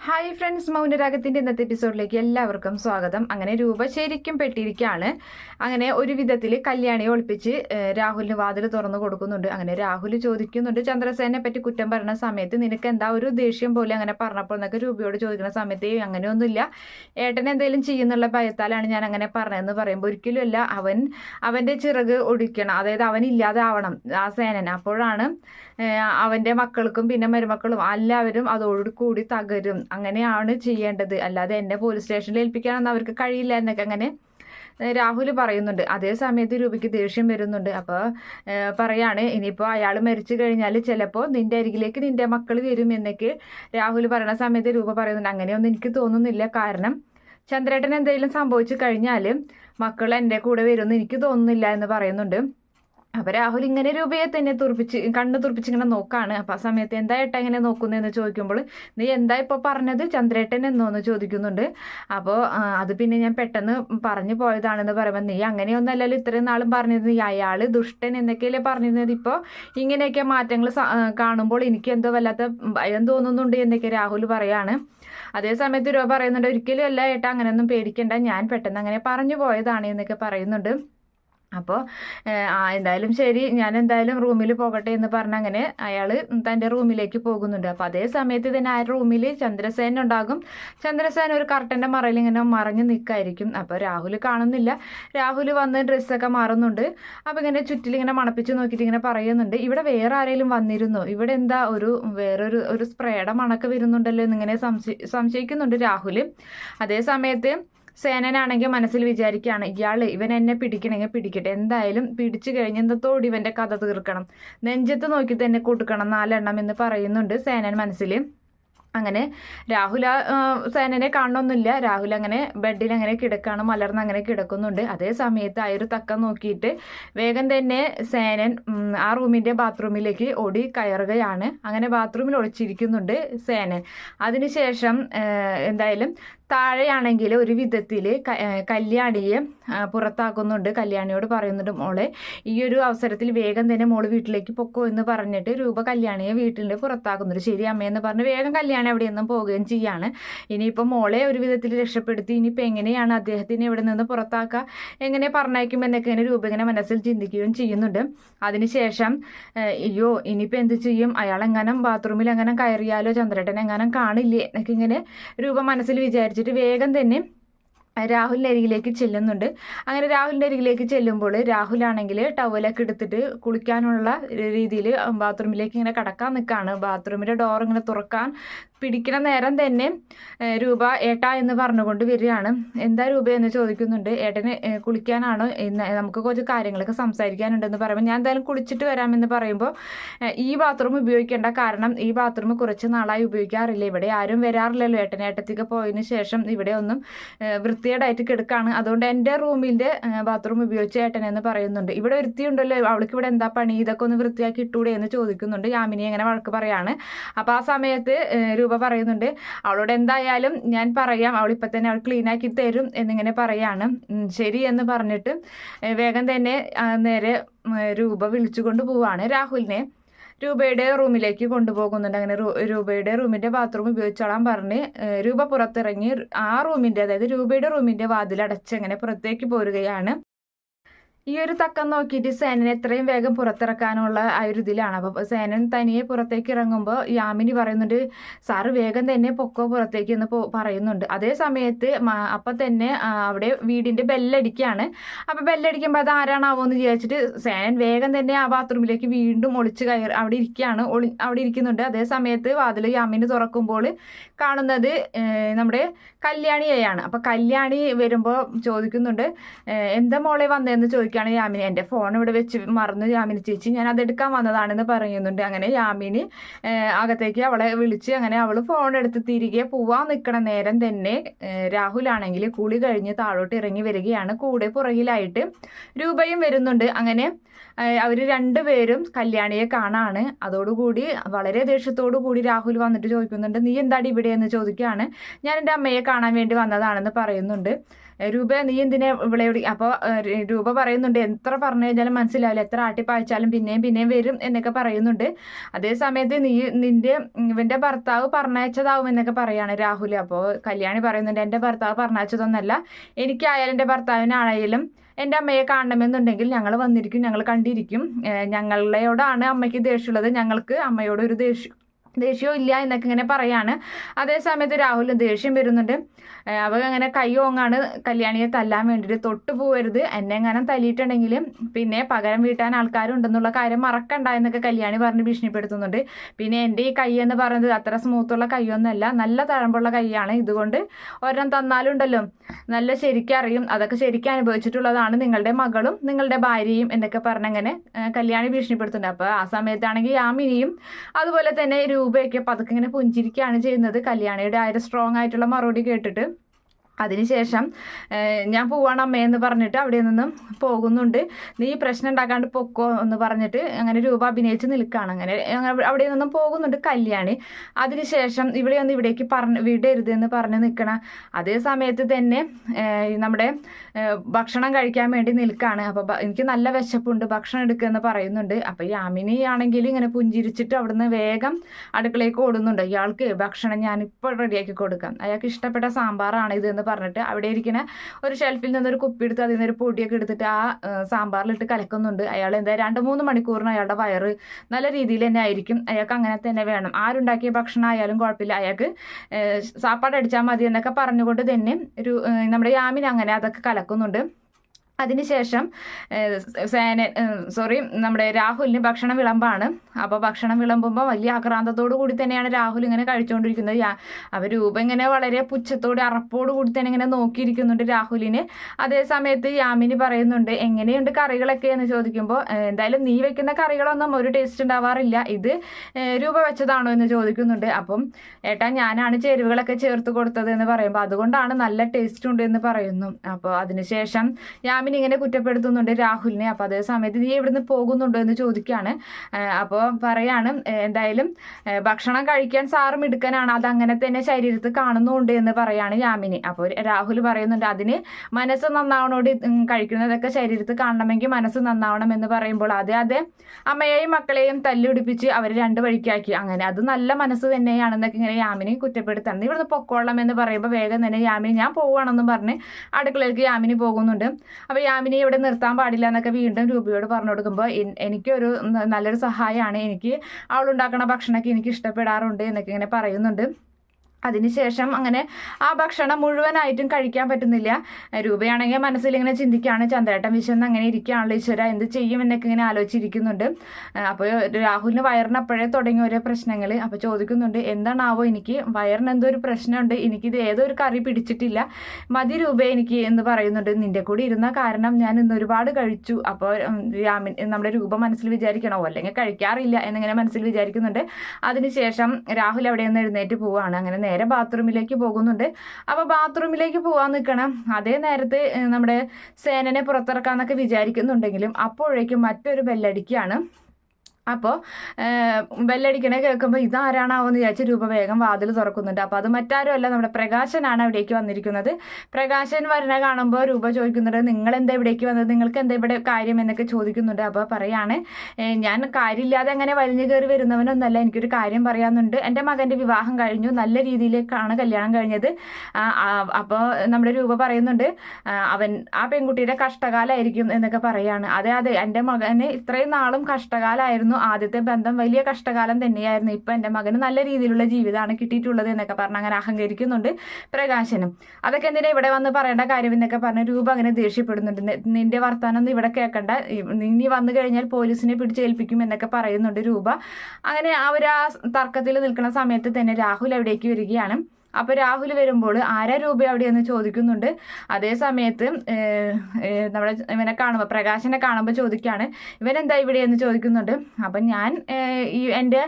Hi friends മൗനരാഗത്തിന്റെ ഇന്നത്തെ എപ്പിസോഡിലേക്ക് എല്ലാവർക്കും സ്വാഗതം. അങ്ങനെ രൂപ ശരിക്കും പെട്ടിരിക്കുകയാണ് അങ്ങനെ ഒരു വിധത്തിൽ കല്യാണിയെ ഒളിപ്പിച്ച് രാഹുലിന് വാതിൽ തുറന്നു കൊടുക്കുന്നുണ്ട്. അങ്ങനെ രാഹുൽ ചോദിക്കുന്നുണ്ട് ചന്ദ്രസേനെ പറ്റി കുറ്റം പറയുന്ന സമയത്ത് നിനക്ക് എന്താ ഒരു ദേഷ്യം പോലെ അങ്ങനെ പറഞ്ഞപ്പോൾ എന്നൊക്കെ രൂപയോട് ചോദിക്കുന്ന സമയത്ത് "ഏയ്, അങ്ങനെയൊന്നുമില്ല ഏട്ടൻ എന്തെങ്കിലും ചെയ്യുന്നുള്ള ഭയത്താലാണ് ഞാൻ അങ്ങനെ പറഞ്ഞതെന്ന് പറയുമ്പോൾ ഒരിക്കലുമല്ല അവൻ അവന്റെ ചിറക് ഒടിക്കണം. അതായത് അവൻ ഇല്ലാതാവണം ആ സേനൻ. അപ്പോഴാണ് അവന്റെ മക്കൾക്കും പിന്നെ മരുമക്കളും എല്ലാവരും അതോടുകൂടി തകരും. അങ്ങനെയാണ് ചെയ്യേണ്ടത്. അല്ലാതെ എന്നെ പോലീസ് സ്റ്റേഷനിൽ ഏൽപ്പിക്കാനൊന്നും അവർക്ക് കഴിയില്ല എന്നൊക്കെ അങ്ങനെ രാഹുൽ പറയുന്നുണ്ട്. അതേ സമയത്ത് രൂപയ്ക്ക് ദേഷ്യം വരുന്നുണ്ട്. അപ്പോൾ പറയാണ് ഇനിയിപ്പോൾ അയാൾ മരിച്ചു കഴിഞ്ഞാൽ ചിലപ്പോൾ നിന്റെ അരികിലേക്ക് നിന്റെ മക്കൾ വരും എന്നൊക്കെ രാഹുൽ പറയുന്ന സമയത്ത് രൂപ പറയുന്നുണ്ട്. അങ്ങനെയൊന്നും എനിക്ക് തോന്നുന്നില്ല. കാരണം ചന്ദ്രേട്ടൻ എന്തെങ്കിലും സംഭവിച്ചു കഴിഞ്ഞാൽ മക്കൾ എന്റെ കൂടെ വരുമെന്ന് എനിക്ക് തോന്നുന്നില്ല എന്ന് പറയുന്നുണ്ട്. അപ്പൊ രാഹുൽ ഇങ്ങനെ രൂപയെ തന്നെ തുറപ്പിച്ച് കണ്ണ് തുറപ്പിച്ച് ഇങ്ങനെ നോക്കാണ്. അപ്പൊ ആ സമയത്ത് എന്താ ഏട്ടാ ഇങ്ങനെ നോക്കുന്നതെന്ന് ചോദിക്കുമ്പോൾ നീ എന്താ ഇപ്പൊ പറഞ്ഞത്? ചന്ദ്രേട്ടൻ എന്നോന്ന് ചോദിക്കുന്നുണ്ട്. അപ്പോൾ അത് പിന്നെ ഞാൻ പെട്ടെന്ന് പറഞ്ഞു പോയതാണെന്ന് പറയുമ്പോൾ നീ അങ്ങനെയൊന്നല്ലല്ലോ ഇത്രയും നാളും പറഞ്ഞത് നീ അയാൾ ദുഷ്ടൻ എന്നൊക്കെയല്ലേ പറഞ്ഞിരുന്നത്. ഇപ്പോൾ ഇങ്ങനെയൊക്കെ മാറ്റങ്ങൾ കാണുമ്പോൾ എനിക്ക് എന്തോ വല്ലാത്ത ഭയം തോന്നുന്നുണ്ട് എന്നൊക്കെ രാഹുൽ പറയാണ്. അതേ സമയത്ത് രൂപ പറയുന്നുണ്ട് ഒരിക്കലും അല്ല ഏട്ടാ അങ്ങനെയൊന്നും പേടിക്കണ്ട. ഞാൻ പെട്ടെന്ന് അങ്ങനെ പറഞ്ഞു പോയതാണ് എന്നൊക്കെ പറയുന്നുണ്ട്. അപ്പോൾ ആ എന്തായാലും ശരി ഞാൻ എന്തായാലും റൂമിൽ പോകട്ടെ എന്ന് പറഞ്ഞ് അങ്ങനെ അയാൾ തന്റെ റൂമിലേക്ക് പോകുന്നുണ്ട്. അപ്പോൾ അതേ സമയത്ത് തന്നെ ആ റൂമിൽ ചന്ദ്രസേന ഉണ്ടാകും. ചന്ദ്രസേന ഒരു കർട്ടന്റെ മറയിൽ ഇങ്ങനെ മറഞ്ഞു നിൽക്കായിരിക്കും അപ്പോൾ രാഹുൽ കാണുന്നില്ല. രാഹുൽ വന്ന് ഡ്രസ്സൊക്കെ മാറുന്നുണ്ട്. അപ്പോൾ ഇങ്ങനെ ചുറ്റിലിങ്ങനെ മണപ്പിച്ച് നോക്കിയിട്ട് ഇങ്ങനെ പറയുന്നുണ്ട്. ഇവിടെ വേറെ ആരെങ്കിലും വന്നിരുന്നു? ഇവിടെ എന്താ ഒരു വേറൊരു ഒരു സ്പ്രേയുടെ മണക്ക് വരുന്നുണ്ടല്ലോ എന്നിങ്ങനെ സംശയി സംശയിക്കുന്നുണ്ട് രാഹുൽ അതേ സമയത്ത് സേനനാണെങ്കിൽ മനസ്സിൽ വിചാരിക്കുകയാണ് ഇയാൾ ഇവൻ എന്നെ പിടിക്കണമെങ്കിൽ പിടിക്കട്ടെ. എന്തായാലും പിടിച്ചു കഴിഞ്ഞ് ഇവന്റെ കഥ തീർക്കണം. നെഞ്ചത്ത് നോക്കി തന്നെ കൊടുക്കണം നാലെണ്ണം എന്ന് പറയുന്നുണ്ട് സേനൻ മനസ്സിൽ. അങ്ങനെ രാഹുൽ സേനനെ കാണണമെന്നില്ല രാഹുൽ അങ്ങനെ ബെഡിൽ അങ്ങനെ കിടക്കാണ് മലർന്ന് അങ്ങനെ കിടക്കുന്നുണ്ട്. അതേ സമയത്ത് ആ ഒരു തക്കം നോക്കിയിട്ട് വേഗം തന്നെ സേനൻ ആ റൂമിന്റെ ബാത്റൂമിലേക്ക് ഓടി കയറുകയാണ്. അങ്ങനെ ബാത്റൂമിൽ ഒളിച്ചിരിക്കുന്നുണ്ട് സേനൻ. അതിനുശേഷം എന്തായാലും താഴെയാണെങ്കിൽ ഒരു വിധത്തിൽ കല്യാണിയെ പുറത്താക്കുന്നുണ്ട്. കല്യാണിയോട് പറയുന്നുണ്ട് മോളെ ഈ ഒരു അവസരത്തിൽ വേഗം തന്നെ മോൾ വീട്ടിലേക്ക് പൊക്കോ എന്ന് പറഞ്ഞിട്ട് രൂപ കല്യാണിയെ വീട്ടിൽ പുറത്താക്കുന്നുണ്ട്. ശരി അമ്മയെന്ന് പറഞ്ഞ് വേഗം കല്യാണി അവിടെ നിന്നും പോവുകയും ചെയ്യാണ്. ഇനിയിപ്പോൾ മോളെ ഒരു വിധത്തിൽ രക്ഷപ്പെടുത്തി ഇനിയിപ്പോൾ എങ്ങനെയാണ് അദ്ദേഹത്തിനെ ഇവിടെ നിന്ന് പുറത്താക്കുക എങ്ങനെ പറഞ്ഞയക്കും എന്നൊക്കെ ഇങ്ങനെ രൂപ ഇങ്ങനെ മനസ്സിൽ ചിന്തിക്കുകയും ചെയ്യുന്നുണ്ട്. അതിനുശേഷം അയ്യോ ഇനിയിപ്പോൾ എന്ത് ചെയ്യും? അയാൾ എങ്ങാനും ബാത്റൂമിൽ എങ്ങനെ കയറിയാലോ? ചന്ദ്രേട്ടൻ എങ്ങാനും കാണില്ലേ? എന്നൊക്കെ ഇങ്ങനെ രൂപ മനസ്സിൽ വിചാരിച്ചിട്ട് വേഗം തന്നെ രാഹുലിന്റെ അരികിലേക്ക് ചെല്ലുന്നുണ്ട്. അങ്ങനെ രാഹുലിന്റെ അരികിലേക്ക് ചെല്ലുമ്പോൾ രാഹുലാണെങ്കിൽ ടവലൊക്കെ എടുത്തിട്ട് കുളിക്കാനുള്ള രീതിയിൽ ബാത്റൂമിലേക്ക് ഇങ്ങനെ കടക്കാൻ നിൽക്കുകയാണ് ബാത്റൂമിന്റെ ഡോർ ഇങ്ങനെ തുറക്കാൻ പിടിക്കണ നേരം തന്നെ രൂപ ഏട്ടാ എന്ന് പറഞ്ഞുകൊണ്ട് വരികയാണ്. എന്താ രൂപ എന്ന് ചോദിക്കുന്നുണ്ട്. ഏട്ടന് കുളിക്കാനാണോ നമുക്ക് കുറച്ച് കാര്യങ്ങളൊക്കെ സംസാരിക്കാനുണ്ടെന്ന് പറയുമ്പോൾ ഞാൻ എന്തായാലും കുളിച്ചിട്ട് വരാമെന്ന് പറയുമ്പോൾ ഈ ബാത്റൂം ഉപയോഗിക്കേണ്ട കാരണം ഈ ബാത്റൂം കുറച്ച് നാളായി ഉപയോഗിക്കാറില്ല. ഇവിടെ ആരും വരാറില്ലല്ലോ ഏട്ടൻ. ഏട്ടത്തേക്ക് പോയതിന് ശേഷം ഇവിടെ ഒന്നും വൃത്തിയേടായിട്ട് കിടക്കാണ്. അതുകൊണ്ട് എന്റെ റൂമിന്റെ ബാത്റൂം ഉപയോഗിച്ച് ഏട്ടനെന്ന് പറയുന്നുണ്ട്. ഇവിടെ വൃത്തിയുണ്ടല്ലോ. അവൾക്ക് ഇവിടെ എന്താ പണി? ഇതൊക്കെ ഒന്ന് വൃത്തിയാക്കി ഇട്ടൂടെ എന്ന് ചോദിക്കുന്നുണ്ട്. യാമിനി എങ്ങനെ വഴക്ക് പറയാണ്. അപ്പോൾ ആ സമയത്ത് ഏഹ്, രൂപ പറയുന്നുണ്ട്. അവളോട് എന്തായാലും ഞാൻ പറയാം. അവൾ ഇപ്പം തന്നെ അവൾ ക്ലീൻ ആക്കി തരും എന്നിങ്ങനെ പറയാണ്. ശരി എന്ന് പറഞ്ഞിട്ട് വേഗം തന്നെ നേരെ രൂപ വിളിച്ചുകൊണ്ട് പോവാണ് രാഹുലിനെ. രൂപയുടെ റൂമിലേക്ക് കൊണ്ടുപോകുന്നുണ്ട്. അങ്ങനെ രൂപയുടെ റൂമിന്റെ ബാത്റൂം ഉപയോഗിച്ചോളാൻ പറഞ്ഞ് രൂപ പുറത്തിറങ്ങി ആ റൂമിന്റെ അതായത് രൂപയുടെ റൂമിന്റെ വാതിൽ അടച്ച് അങ്ങനെ പുറത്തേക്ക് പോരുകയാണ്. ഈ ഒരു തക്കം നോക്കിയിട്ട് സേനനെ എത്രയും വേഗം പുറത്തിറക്കാനുള്ള ആ ഒരു ഇതിലാണ്. അപ്പോൾ സേനൻ തനിയെ പുറത്തേക്ക് ഇറങ്ങുമ്പോൾ യാമിനി പറയുന്നുണ്ട് സാറ് വേഗം തന്നെ പൊക്കോ പുറത്തേക്ക് എന്ന് പറയുന്നുണ്ട്. അതേ സമയത്ത് അപ്പൊ തന്നെ അവിടെ വീടിന്റെ ബെല്ലടിക്കുകയാണ് അപ്പോൾ ബെല്ലടിക്കുമ്പോൾ അത് ആരാണാവോ എന്ന് വിചാരിച്ചിട്ട് സേനൻ വേഗം തന്നെ ആ ബാത്റൂമിലേക്ക് വീണ്ടും ഒളിച്ച് കയറി അവിടെ ഇരിക്കുകയാണ് ഒളി അവിടെ ഇരിക്കുന്നുണ്ട്. അതേ സമയത്ത് വാതിൽ യാമിനി തുറക്കുമ്പോൾ കാണുന്നത് നമ്മുടെ കല്യാണിയെയാണ്. അപ്പം കല്യാണി വരുമ്പോൾ ചോദിക്കുന്നുണ്ട് എന്താ മോളെ വന്നതെന്ന് ചോദിക്കുകയാണ് യാമിനി. എന്റെ ഫോൺ ഇവിടെ വെച്ച് മറന്നു യാമിനി. ചേച്ചി ഞാൻ അത് എടുക്കാൻ വന്നതാണെന്ന് പറയുന്നുണ്ട്. അങ്ങനെ യാമിനി അകത്തേക്ക് അവളെ വിളിച്ച് അങ്ങനെ അവൾ ഫോൺ എടുത്ത് തിരികെ പോവാൻ നിൽക്കണ നേരം തന്നെ രാഹുലാണെങ്കിൽ കുളി കഴിഞ്ഞ് താഴോട്ട് ഇറങ്ങി വരികയാണ്. കൂടെ പുറകിലായിട്ട് രൂപയും വരുന്നുണ്ട്. അങ്ങനെ അവർ രണ്ടുപേരും കല്യാണിയെ കാണാണ്. അതോടുകൂടി വളരെ ദേഷ്യത്തോടു കൂടി രാഹുൽ വന്നിട്ട് ചോദിക്കുന്നുണ്ട് നീ എന്താടി ഇവിടെ എന്ന് ചോദിക്കുകയാണ്? ഞാൻ എന്റെ അമ്മയെ കാണാൻ വേണ്ടി വന്നതാണെന്ന് പറയുന്നുണ്ട്. രൂപ നീ എന്തിനാ ഇവിടെ അപ്പോൾ രൂപ പറയുന്നുണ്ട് എത്ര പറഞ്ഞു കഴിഞ്ഞാലും മനസ്സിലാവില്ല. എത്ര ആട്ടിപ്പായച്ചാലും പിന്നെയും പിന്നെയും വരും എന്നൊക്കെ പറയുന്നുണ്ട്. അതേ സമയത്ത് നീ നിന്റെ ഇവന്റെ ഭർത്താവ് പറഞ്ഞയച്ചതാവും എന്നൊക്കെ പറയാണ് രാഹുൽ. അപ്പോൾ കല്യാണി പറയുന്നുണ്ട് എന്റെ ഭർത്താവ് പറഞ്ഞയച്ചതൊന്നല്ല. എനിക്കായാലും എന്റെ ഭർത്താവിനാണെങ്കിലും എന്റെ അമ്മയെ കാണണമെന്നുണ്ടെങ്കിൽ ഞങ്ങൾ വന്നിരിക്കും ഞങ്ങൾ കണ്ടിരിക്കും. ഞങ്ങളോടാണ് അമ്മയ്ക്ക് ദേഷ്യമുള്ളത്. ഞങ്ങൾക്ക് അമ്മയോട് ഒരു ദേഷ്യം ദേഷ്യവും ഇല്ല എന്നൊക്കെ ഇങ്ങനെ പറയാണ്. അതേ സമയത്ത് രാഹുലിന് ദേഷ്യം വരുന്നുണ്ട്. അവ അങ്ങനെ കൈ ഓങ്ങാണ് കല്യാണിയെ തല്ലാൻ വേണ്ടിയിട്ട് തൊട്ടു പോകരുത് എന്നെ എങ്ങനെ തല്ലിയിട്ടുണ്ടെങ്കിൽ പിന്നെ പകരം വീട്ടാൻ ആൾക്കാരുണ്ടെന്നുള്ള കാര്യം മറക്കണ്ട എന്നൊക്കെ കല്യാണി പറഞ്ഞ് ഭീഷണിപ്പെടുത്തുന്നുണ്ട്. പിന്നെ എന്റെ ഈ കൈ എന്ന് പറയുന്നത് അത്ര സ്മൂത്തുള്ള കൈയൊന്നുമല്ല. നല്ല തഴമ്പുള്ള കൈയാണ്. ഇതുകൊണ്ട് ഒരെണ്ണം തന്നാലുണ്ടല്ലോ. നല്ല ശരിക്കറിയും അതൊക്കെ ശരിക്കും അനുഭവിച്ചിട്ടുള്ളതാണ് നിങ്ങളുടെ മകളും നിങ്ങളുടെ ഭാര്യയും എന്നൊക്കെ പറഞ്ഞങ്ങനെ കല്യാണി ഭീഷണിപ്പെടുത്തുന്നുണ്ട്. അപ്പോൾ ആ സമയത്താണെങ്കിൽ യാമിനിയും അതുപോലെ തന്നെ രൂപയൊക്കെ പതുക്കെ ഇങ്ങനെ പുഞ്ചിരിക്കുകയാണ് ചെയ്യുന്നത്. കല്യാണിയുടെ ആ ഒരു സ്ട്രോങ് ആയിട്ടുള്ള മറുപടി കേട്ടിട്ട്. അതിനുശേഷം ഞാൻ പോവാണ് അമ്മയെന്ന് പറഞ്ഞിട്ട് അവിടെ നിന്നും പോകുന്നുണ്ട്. നീ പ്രശ്നം ഉണ്ടാക്കാണ്ട് പൊക്കോ എന്ന് പറഞ്ഞിട്ട് അങ്ങനെ രൂപ അഭിനയിച്ച് നിൽക്കുകയാണ് അങ്ങനെ അവിടെ നിന്നും പോകുന്നുണ്ട് കല്യാണി. അതിനുശേഷം ഇവിടെ ഒന്ന് ഇവിടേക്ക് പറഞ്ഞ് വിടരുത് എന്ന് പറഞ്ഞ് നിൽക്കണ അതേ സമയത്ത് തന്നെ നമ്മുടെ ഭക്ഷണം കഴിക്കാൻ വേണ്ടി നിൽക്കുകയാണ് അപ്പോൾ എനിക്ക് നല്ല വിശപ്പുണ്ട് ഭക്ഷണം എടുക്കുമെന്ന് പറയുന്നുണ്ട്. അപ്പോൾ യാമിനി ആണെങ്കിൽ ഇങ്ങനെ പുഞ്ചിരിച്ചിട്ട് അവിടുന്ന് വേഗം അടുക്കളയ്ക്ക് ഓടുന്നുണ്ട്. ഇയാൾക്ക് ഭക്ഷണം ഞാനിപ്പോൾ റെഡിയാക്കി കൊടുക്കാം. അയാൾക്ക് ഇഷ്ടപ്പെട്ട സാമ്പാറാണ് ഇതെന്ന് പറഞ്ഞിട്ട് അവിടെ ഇരിക്കുന്ന ഒരു ഷെൽഫിൽ നിന്നൊരു കുപ്പി എടുത്ത് അതിൽ നിന്നൊരു പൊടിയൊക്കെ എടുത്തിട്ട് ആ സാമ്പാറിലിട്ട് കലക്കുന്നുണ്ട്. അയാൾ എന്താ രണ്ട് മൂന്ന് മണിക്കൂറിന് അയാളുടെ വയറ് നല്ല രീതിയിൽ തന്നെ ആയിരിക്കും. അയാൾക്ക് അങ്ങനെ തന്നെ വേണം. ആരുണ്ടാക്കിയ ഭക്ഷണം ആയാലും കുഴപ്പമില്ല. അയാൾക്ക് സാപ്പാട് അടിച്ചാൽ മതി എന്നൊക്കെ പറഞ്ഞുകൊണ്ട് തന്നെ ഒരു നമ്മുടെ യാമിന് അങ്ങനെ അതൊക്കെ കലക്കുന്നുണ്ട്. അതിനുശേഷം സേന സോറി നമ്മുടെ രാഹുലിന് ഭക്ഷണം വിളമ്പാണ്. അപ്പോൾ ഭക്ഷണം വിളമ്പുമ്പോൾ വലിയ ആക്രാന്തത്തോടു കൂടി തന്നെയാണ് രാഹുൽ ഇങ്ങനെ കഴിച്ചുകൊണ്ടിരിക്കുന്നത് അവർ രൂപ ഇങ്ങനെ വളരെ പുച്ഛത്തോടെ അറപ്പോടു കൂടി തന്നെ ഇങ്ങനെ നോക്കിയിരിക്കുന്നുണ്ട് രാഹുലിന്. അതേ സമയത്ത് യാമിനി പറയുന്നുണ്ട് എങ്ങനെയുണ്ട് കറികളൊക്കെ? എന്ന് ചോദിക്കുമ്പോൾ എന്തായാലും നീ വെക്കുന്ന കറികളൊന്നും ഒരു ടേസ്റ്റ് ഉണ്ടാവാറില്ല. ഇത് രൂപ വെച്ചതാണോ? എന്ന് ചോദിക്കുന്നുണ്ട്. അപ്പം ഏട്ടാ ഞാനാണ് ചേരുവകളൊക്കെ ചേർത്ത് കൊടുത്തത് എന്ന് പറയുമ്പോൾ അതുകൊണ്ടാണ് നല്ല ടേസ്റ്റ് ഉണ്ട് എന്ന് പറയുന്നു. അപ്പോൾ അതിനുശേഷം യാമിനി യാമിനി ഇങ്ങനെ കുറ്റപ്പെടുത്തുന്നുണ്ട് രാഹുലിനെ. അപ്പോൾ അതേ സമയത്ത് നീ ഇവിടുന്ന് പോകുന്നുണ്ടോ എന്ന് ചോദിക്കുകയാണ് അപ്പോൾ പറയാണ് എന്തായാലും ഭക്ഷണം കഴിക്കാൻ സാറും എടുക്കാനാണ് അത് അങ്ങനെ തന്നെ ശരീരത്തിൽ കാണുന്നുണ്ട് എന്ന് പറയാണ് യാമിനി അപ്പോൾ രാഹുൽ പറയുന്നുണ്ട് അതിന് മനസ്സ് നന്നാവണോട് കഴിക്കുന്നതൊക്കെ ശരീരത്തിൽ കാണണമെങ്കിൽ മനസ്സ് നന്നാവണം എന്ന് പറയുമ്പോൾ അതെ അതെ അമ്മയെയും മക്കളെയും തല്ലുപിടിപ്പിച്ച് അവർ രണ്ട് വഴിക്കാക്കി. അങ്ങനെ അത് നല്ല മനസ്സ് തന്നെയാണെന്നൊക്കെ ഇങ്ങനെ യാമിനി കുറ്റപ്പെടുത്താണ്. ഇവിടുന്ന് പൊക്കോളം എന്ന് പറയുമ്പോൾ വേഗം തന്നെ യാമിനി ഞാൻ പോവുകയാണെന്നും പറഞ്ഞ് അടുക്കളയിലേക്ക് യാമിനി പോകുന്നുണ്ട്. അപ്പോൾ യാമിനെ ഇവിടെ നിർത്താൻ പാടില്ല എന്നൊക്കെ വീണ്ടും രൂപയോട് പറഞ്ഞു കൊടുക്കുമ്പോൾ എനിക്കൊരു നല്ലൊരു സഹായമാണ് എനിക്ക് അവളുണ്ടാക്കുന്ന ഭക്ഷണമൊക്കെ എനിക്ക് ഇഷ്ടപ്പെടാറുണ്ട് എന്നൊക്കെ ഇങ്ങനെ പറയുന്നുണ്ട്. അതിനുശേഷം അങ്ങനെ ആ ഭക്ഷണം മുഴുവനായിട്ടും കഴിക്കാൻ പറ്റുന്നില്ല. രൂപയാണെങ്കിൽ മനസ്സിൽ ഇങ്ങനെ ചിന്തിക്കുകയാണ് ചന്ദ്രേട്ടൻ വിശന്ന് അങ്ങനെ ഇരിക്കുകയാണല്ലോ ഈശ്വര എന്ത് ചെയ്യും? എന്നൊക്കെ ഇങ്ങനെ ആലോചിച്ചിരിക്കുന്നുണ്ട്. അപ്പോൾ രാഹുലിന് വയറിന് അപ്പോഴേ തുടങ്ങിയ ഓരോ പ്രശ്നങ്ങൾ. അപ്പോൾ ചോദിക്കുന്നുണ്ട് എന്താണാവോ എനിക്ക്? വയറിന് എന്തോ ഒരു പ്രശ്നമുണ്ട്. എനിക്കിത് ഏതൊരു കറി പിടിച്ചിട്ടില്ല. മതി രൂപ എനിക്ക് എന്ന് പറയുന്നുണ്ട്. നിന്റെ കൂടെ ഇരുന്ന കാരണം ഞാൻ ഇന്ന് ഒരുപാട് കഴിച്ചു. അപ്പോൾ രാമിൻ നമ്മുടെ രൂപ മനസ്സിൽ വിചാരിക്കണോ? അല്ലെങ്കിൽ കഴിക്കാറില്ല എന്നിങ്ങനെ മനസ്സിൽ വിചാരിക്കുന്നുണ്ട്. അതിനുശേഷം രാഹുൽ അവിടെ നിന്ന് എഴുന്നേറ്റ് പോവുകയാണ്. അങ്ങനെ നേരെ ബാത്റൂമിലേക്ക് പോകുന്നുണ്ട്. അപ്പോൾ ബാത്റൂമിലേക്ക് പോകാൻ നിൽക്കണം അതേ നേരത്തെ നമ്മുടെ സേനനെ പുറത്തിറക്കാന്നൊക്കെ വിചാരിക്കുന്നുണ്ടെങ്കിലും അപ്പോഴേക്കും മറ്റൊരു ബെല്ലടിക്കുകയാണ് അപ്പോൾ ബെല്ലടിക്കണേ കേൾക്കുമ്പോൾ ഇതാരാണാവോ എന്ന് വിചാരിച്ച് രൂപ വേഗം വാതിൽ തുറക്കുന്നുണ്ട്. അപ്പോൾ അത് മറ്റാരുമല്ല നമ്മുടെ പ്രകാശനാണ് അവിടേക്ക് വന്നിരിക്കുന്നത്. പ്രകാശൻ വരണ കാണുമ്പോൾ രൂപ ചോദിക്കുന്നുണ്ട് നിങ്ങൾ എന്താ ഇവിടേക്ക് വന്നത്? നിങ്ങൾക്ക് എന്താ ഇവിടെ കാര്യം? എന്നൊക്കെ ചോദിക്കുന്നുണ്ട്. അപ്പോൾ പറയാണ് ഞാൻ കാര്യമില്ലാതെ അങ്ങനെ വലിഞ്ഞു കയറി വരുന്നവനൊന്നല്ല. എനിക്കൊരു കാര്യം പറയാനുണ്ട്. എന്റെ മകന്റെ വിവാഹം കഴിഞ്ഞു. നല്ല രീതിയിലേക്കാണ് കല്യാണം കഴിഞ്ഞത്. അപ്പോൾ നമ്മുടെ രൂപ പറയുന്നുണ്ട് അവൻ ആ പെൺകുട്ടിയുടെ കഷ്ടകാലമായിരിക്കും എന്നൊക്കെ പറയാണ്. അതെ അതെ എന്റെ മകന് ഇത്രയും നാളും കഷ്ടകാലമായിരുന്നു ആയിരുന്നു ആദ്യത്തെ ബന്ധം വലിയ കഷ്ടകാലം തന്നെയായിരുന്നു. ഇപ്പൊ എന്റെ മകന് നല്ല രീതിയിലുള്ള ജീവിതമാണ് കിട്ടിയിട്ടുള്ളത് എന്നൊക്കെ പറഞ്ഞ് അങ്ങനെ അഹങ്കരിക്കുന്നുണ്ട് പ്രകാശനും. അതൊക്കെ എന്തിനാ ഇവിടെ വന്ന് പറയേണ്ട കാര്യം എന്നൊക്കെ പറഞ്ഞ് രൂപ അങ്ങനെ ദേഷ്യപ്പെടുന്നുണ്ട്. നിന്റെ വർത്താനം ഒന്നും ഇവിടെ കേൾക്കണ്ട നീ വന്നു കഴിഞ്ഞാൽ പോലീസിനെ പിടിച്ചേൽപ്പിക്കും എന്നൊക്കെ പറയുന്നുണ്ട് രൂപ. അങ്ങനെ ഒരു ആ തർക്കത്തിൽ നിൽക്കുന്ന സമയത്ത് തന്നെ രാഹുൽ അവിടേക്ക് വരികയാണ്. അപ്പോൾ രാഹുൽ വരുമ്പോൾ ആരാ രൂപ അവിടെ എന്ന് ചോദിക്കുന്നുണ്ട്. അതേ സമയത്ത് നമ്മുടെ ഇവനെ കാണുമ്പോൾ പ്രകാശനെ കാണുമ്പോൾ ചോദിക്കുകയാണ് ഇവനെന്താ ഇവിടെയെന്ന് ചോദിക്കുന്നുണ്ട്? അപ്പം ഞാൻ ഈ എന്റെ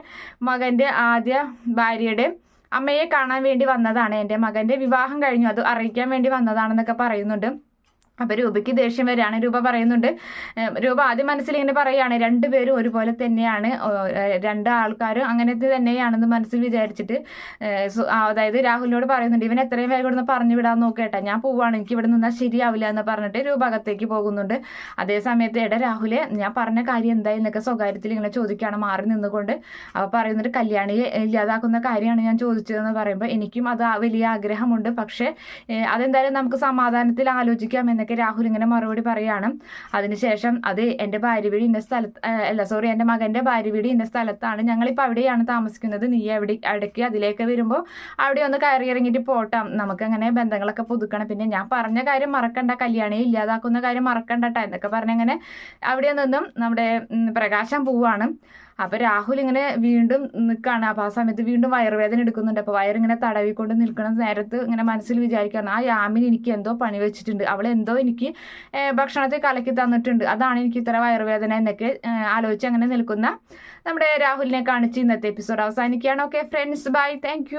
മകന്റെ ആദ്യ ഭാര്യയുടെ അമ്മയെ കാണാൻ വേണ്ടി വന്നതാണ്. എന്റെ മകന്റെ വിവാഹം കഴിഞ്ഞു. അത് അറിയിക്കാൻ വേണ്ടി വന്നതാണെന്നൊക്കെ പറയുന്നുണ്ട്. അപ്പൊ രൂപയ്ക്ക് ദേഷ്യം വരികയാണ് രൂപ പറയുന്നുണ്ട്. രൂപ ആദ്യം മനസ്സിൽ ഇങ്ങനെ പറയുകയാണ് രണ്ടുപേരും ഒരുപോലെ തന്നെയാണ്. രണ്ട് ആൾക്കാരും അങ്ങനത്തെ തന്നെയാണെന്ന് മനസ്സിൽ വിചാരിച്ചിട്ട്. അതായത് രാഹുലിനോട് പറയുന്നുണ്ട് ഇവൻ എത്രയും വേഗം ഇവിടുന്ന് പറഞ്ഞു വിടാൻ നോക്കേട്ടാ. ഞാൻ പോവാണ്. എനിക്ക് ഇവിടെ നിന്നാൽ ശരിയാവില്ല എന്ന് പറഞ്ഞിട്ട് രൂപ അകത്തേക്ക് പോകുന്നുണ്ട്. അതേ സമയത്ത് എടാ രാഹുലെ ഞാൻ പറഞ്ഞ കാര്യം എന്തായി എന്നൊക്കെ സ്വകാര്യത്തിൽ ഇങ്ങനെ ചോദിക്കുകയാണ് മാറി നിന്നുകൊണ്ട്. അവ പറയുന്നുണ്ട് കല്യാണിയെ ഇല്ലാതാക്കുന്ന കാര്യമാണ് ഞാൻ ചോദിച്ചതെന്ന് പറയുമ്പോൾ എനിക്കും അത് വലിയ ആഗ്രഹമുണ്ട്. പക്ഷേ അതെന്തായാലും നമുക്ക് സമാധാനത്തിൽ ആലോചിക്കാം എന്നൊക്കെ രാഹുൽ ഇങ്ങനെ മറുപടി പറയാണ്. അതിനുശേഷം അത് എന്റെ ഭാര്യ വീട് ഇന്ന സ്ഥലത്ത് അല്ല സോറി എന്റെ മകന്റെ ഭാര്യ വീട് ഇന്ന സ്ഥലത്താണ്. ഞങ്ങളിപ്പോൾ അവിടെയാണ് താമസിക്കുന്നത്. നീ എവിടെ ഇടയ്ക്ക് അതിലേക്ക് വരുമ്പോൾ അവിടെ ഒന്ന് കയറി ഇറങ്ങിയിട്ട് പോട്ടാം. നമുക്ക് അങ്ങനെ ബന്ധങ്ങളൊക്കെ പുതുക്കണം. പിന്നെ ഞാൻ പറഞ്ഞ കാര്യം മറക്കണ്ട. കല്യാണിയെ ഇല്ലാതാക്കുന്ന കാര്യം മറക്കണ്ടട്ടാ എന്നൊക്കെ പറഞ്ഞങ്ങനെ അവിടെ നിന്നും നമ്മുടെ പ്രകാശം പോവാണ്. അപ്പൊ രാഹുൽ ഇങ്ങനെ വീണ്ടും നിൽക്കുകയാണ് അപ്പൊ ആ സമയത്ത് വീണ്ടും വയറുവേദന എടുക്കുന്നുണ്ട്. അപ്പൊ വയറിങ്ങനെ തടവിക്കൊണ്ട് നിൽക്കുന്ന നേരത്ത് ഇങ്ങനെ മനസ്സിൽ വിചാരിക്കുകയാണ് ആ യാമിന് എനിക്ക് എന്തോ പണി വെച്ചിട്ടുണ്ട്. അവൾ എന്തോ എനിക്ക് ഭക്ഷണത്തെ കലക്കി തന്നിട്ടുണ്ട്. അതാണ് എനിക്ക് ഇത്ര വയറുവേദന എന്നൊക്കെ ആലോചിച്ച് അങ്ങനെ നിൽക്കുന്ന നമ്മുടെ രാഹുലിനെ കാണിച്ച് ഇന്നത്തെ എപ്പിസോഡ് അവസാനിക്കുകയാണ്. Okay friends bye thank